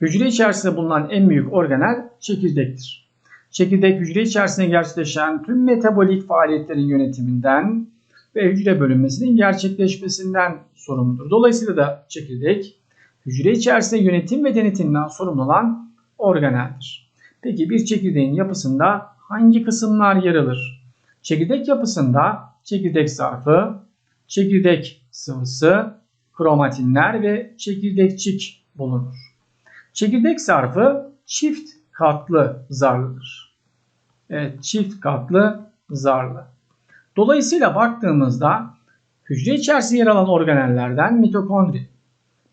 Hücre içerisinde bulunan en büyük organel çekirdektir. Çekirdek hücre içerisinde gerçekleşen tüm metabolik faaliyetlerin yönetiminden ve hücre bölünmesinin gerçekleşmesinden sorumludur. Dolayısıyla da çekirdek hücre içerisinde yönetim ve denetimden sorumlu olan organeldir. Peki bir çekirdeğin yapısında hangi kısımlar yer alır? Çekirdek yapısında çekirdek zarfı, çekirdek sıvısı, kromatinler ve çekirdekçik bulunur. Çekirdek zarfı çift katlı zarlıdır. Evet, çift katlı zarlı. Dolayısıyla baktığımızda hücre içerisinde yer alan organellerden mitokondri,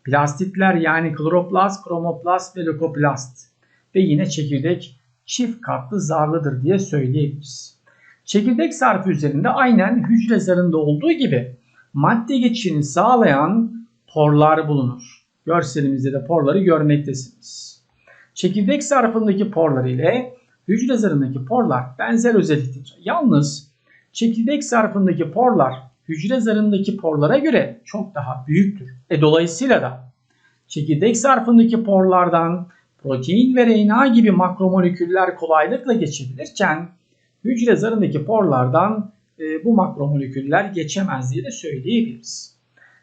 plastitler yani kloroplast, kromoplast ve lökoplast ve yine çekirdek çift katlı zarlıdır diye söyleyebiliriz. Çekirdek zarfı üzerinde aynen hücre zarında olduğu gibi madde geçişini sağlayan porlar bulunur. Görselimizde de porları görmektesiniz. Çekirdek zarfındaki porlar ile hücre zarındaki porlar benzer özelliktedir. Yalnız çekirdek zarfındaki porlar hücre zarındaki porlara göre çok daha büyüktür. E dolayısıyla da çekirdek zarfındaki porlardan protein ve RNA gibi makromoleküller kolaylıkla geçebilirken hücre zarındaki porlardan e, bu makromoleküller geçemez diye de söyleyebiliriz.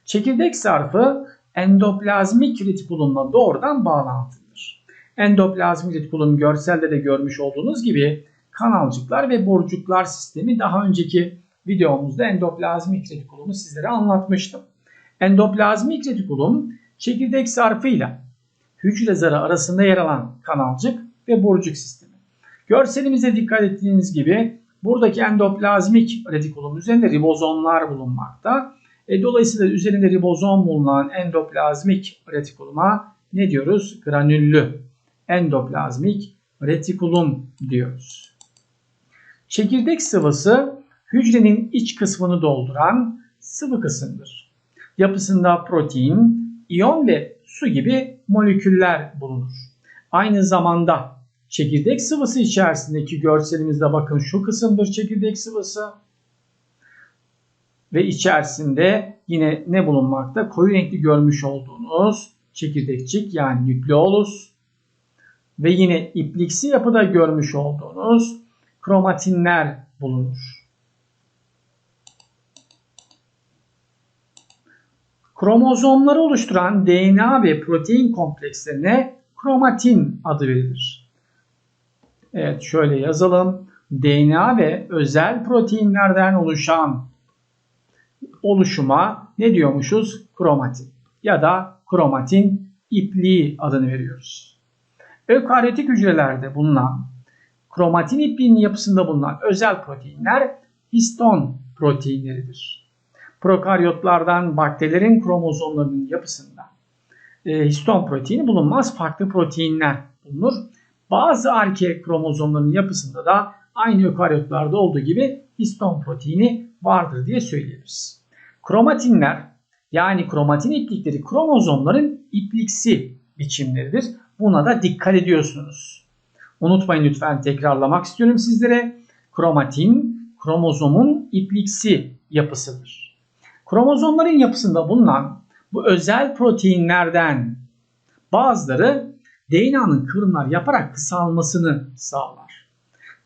Çekirdek zarfı endoplazmik retikulumla doğrudan bağlantılıdır. Endoplazmik retikulum görselde de görmüş olduğunuz gibi kanalcıklar ve borucuklar sistemi daha önceki videomuzda endoplazmik retikulumu sizlere anlatmıştım. Endoplazmik retikulum çekirdek zarfıyla hücre zarı arasında yer alan kanalcık ve borucuk sistemi. Görselimize dikkat ettiğiniz gibi buradaki endoplazmik retikulum üzerinde ribozomlar bulunmakta. E, dolayısıyla üzerinde ribozom bulunan endoplazmik retikuluma ne diyoruz? Granüllü endoplazmik retikulum diyoruz. Çekirdek sıvısı hücrenin iç kısmını dolduran sıvı kısımdır. Yapısında protein, iyon ve su gibi moleküller bulunur. Aynı zamanda çekirdek sıvısı içerisindeki görselimizde bakın şu kısımdır çekirdek sıvısı. Ve içerisinde yine ne bulunmakta? Koyu renkli görmüş olduğunuz çekirdekçik yani nükleolus ve yine ipliksi yapıda görmüş olduğunuz kromatinler bulunur. Kromozomları oluşturan DNA ve protein komplekslerine kromatin adı verilir. Evet şöyle yazalım. DNA ve özel proteinlerden oluşan oluşuma ne diyormuşuz? Kromatin ya da kromatin ipliği adını veriyoruz. Ökaryotik hücrelerde bulunan kromatin ipliğinin yapısında bulunan özel proteinler histon proteinleridir. Prokaryotlardan bakterilerin kromozomlarının yapısında e, histon proteini bulunmaz. Farklı proteinler bulunur. Bazı arke kromozomların yapısında da aynı ökaryotlarda olduğu gibi histon proteini vardır diye söyleyebiliriz. Kromatinler yani kromatin iplikleri kromozomların ipliksi biçimleridir. Buna da dikkat ediyorsunuz. Unutmayın lütfen tekrarlamak istiyorum sizlere. Kromatin kromozomun ipliksi yapısıdır. Kromozomların yapısında bulunan bu özel proteinlerden bazıları DNA'nın kıvrımlar yaparak kısalmasını sağlar.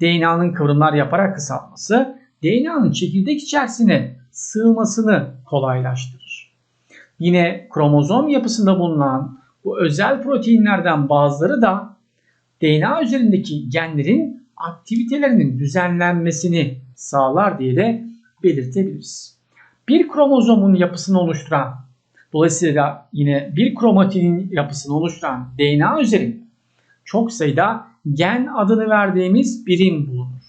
DNA'nın kıvrımlar yaparak kısalması DNA'nın çekirdek içerisine sığmasını kolaylaştırır. Yine kromozom yapısında bulunan bu özel proteinlerden bazıları da DNA üzerindeki genlerin aktivitelerinin düzenlenmesini sağlar diye de belirtebiliriz. Bir kromozomun yapısını oluşturan, dolayısıyla yine bir kromatinin yapısını oluşturan DNA üzerinde çok sayıda gen adını verdiğimiz birim bulunur.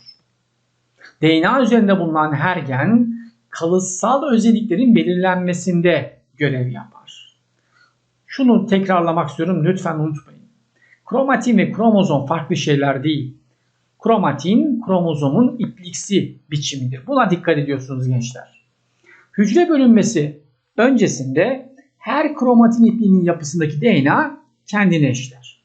DNA üzerinde bulunan her gen kalıtsal özelliklerin belirlenmesinde görev yapar. Şunu tekrarlamak istiyorum lütfen unutmayın. Kromatin ve kromozom farklı şeyler değil. Kromatin kromozomun ipliksi biçimidir. Buna dikkat ediyorsunuz gençler. Hücre bölünmesi öncesinde her kromatin ipliğinin yapısındaki DNA kendini eşler.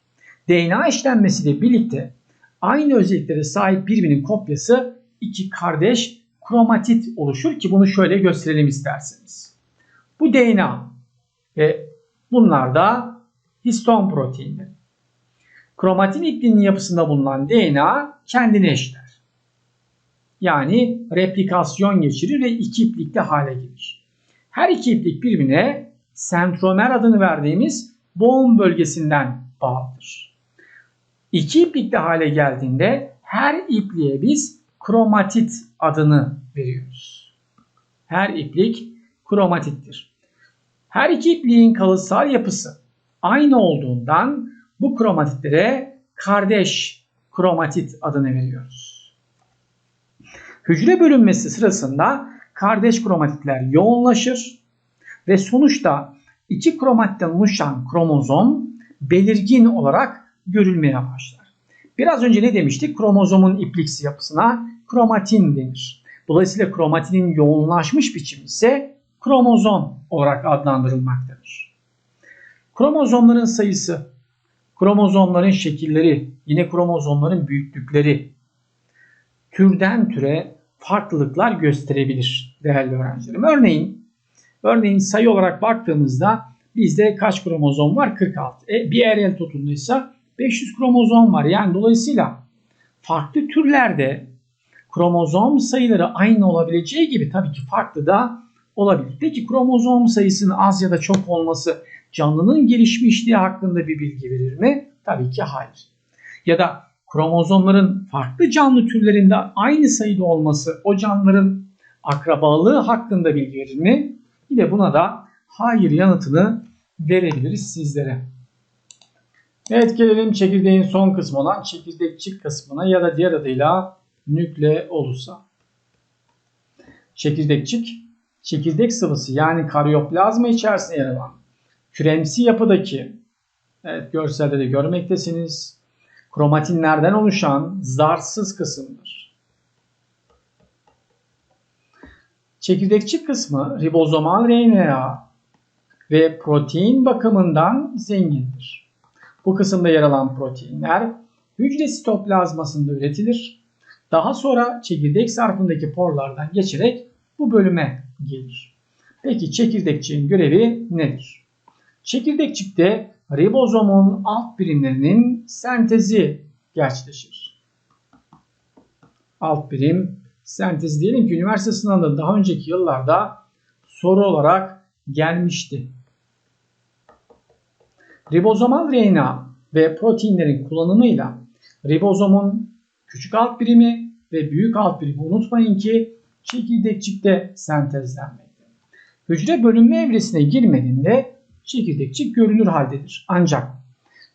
DNA eşlenmesiyle birlikte aynı özelliklere sahip birbirinin kopyası iki kardeş kromatit oluşur ki bunu şöyle gösterelim isterseniz. Bu DNA ve bunlar da histon proteinleri. Kromatin ipliğinin yapısında bulunan DNA kendini eşler. Yani replikasyon geçirir ve iki iplikli hale gelir. Her iki iplik birbirine sentromer adını verdiğimiz boğum bölgesinden bağlıdır. İki iplikli hale geldiğinde her ipliğe biz kromatit adını veriyoruz. Her iplik kromatittir. Her iki ipliğin kalıtsal yapısı aynı olduğundan bu kromatitlere kardeş kromatit adını veriyoruz. Hücre bölünmesi sırasında kardeş kromatitler yoğunlaşır ve sonuçta iki kromatitten oluşan kromozom belirgin olarak görülmeye başlar. Biraz önce ne demiştik? Kromozomun ipliksi yapısına kromatin denir. Dolayısıyla kromatinin yoğunlaşmış biçimi ise kromozom olarak adlandırılmaktadır. Kromozomların sayısı, kromozomların şekilleri, yine kromozomların büyüklükleri türden türe farklılıklar gösterebilir değerli öğrencilerim. Örneğin, örneğin sayı olarak baktığımızda bizde kaç kromozom var? 46. E, bir erel tutunduysa 500 kromozom var. Yani dolayısıyla farklı türlerde kromozom sayıları aynı olabileceği gibi tabii ki farklı da olabilir. Peki kromozom sayısının az ya da çok olması canlının gelişmişliği hakkında bir bilgi verir mi? Tabii ki hayır. Ya da kromozomların farklı canlı türlerinde aynı sayıda olması o canlıların akrabalığı hakkında bilgi verir mi? Yine buna da hayır yanıtını verebiliriz sizlere. Evet gelelim çekirdeğin son kısmı olan çekirdekçik kısmına ya da diğer adıyla nükleolusa. Çekirdekçik, çekirdek sıvısı yani karyoplazma içerisinde yer alan küremsi yapıdaki evet görselde de görmektesiniz. Kromatinlerden oluşan zarsız kısımdır. Çekirdekçik kısmı ribozomal RNA ve protein bakımından zengindir. Bu kısımda yer alan proteinler hücre sitoplazmasında üretilir. Daha sonra çekirdek zarfındaki porlardan geçerek bu bölüme gelir. Peki çekirdekçiğin görevi nedir? Çekirdekçikte ribozomun alt birimlerinin sentezi gerçekleşir. Alt birim sentezi diyelim ki üniversite sınavında daha önceki yıllarda soru olarak gelmişti. Ribozomal RNA ve proteinlerin kullanımıyla ribozomun küçük alt birimi ve büyük alt birimi unutmayın ki çekirdekçikte sentezlenmekte. Hücre bölünme evresine girmediğinde çekirdekçik görünür haldedir. Ancak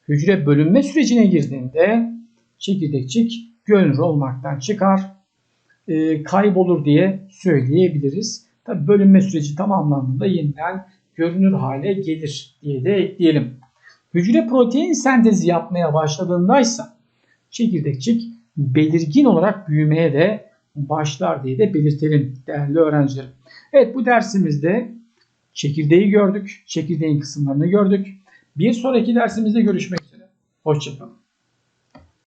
hücre bölünme sürecine girdiğinde çekirdekçik görünür olmaktan çıkar, e, kaybolur diye söyleyebiliriz. Tabi bölünme süreci tamamlandığında yeniden görünür hale gelir diye de ekleyelim. Hücre protein sentezi yapmaya başladığındaysa çekirdekçik belirgin olarak büyümeye de başlar diye de belirtelim değerli öğrencilerim. Evet bu dersimizde çekirdeği gördük. Çekirdeğin kısımlarını gördük. Bir sonraki dersimizde görüşmek üzere. Hoşçakalın.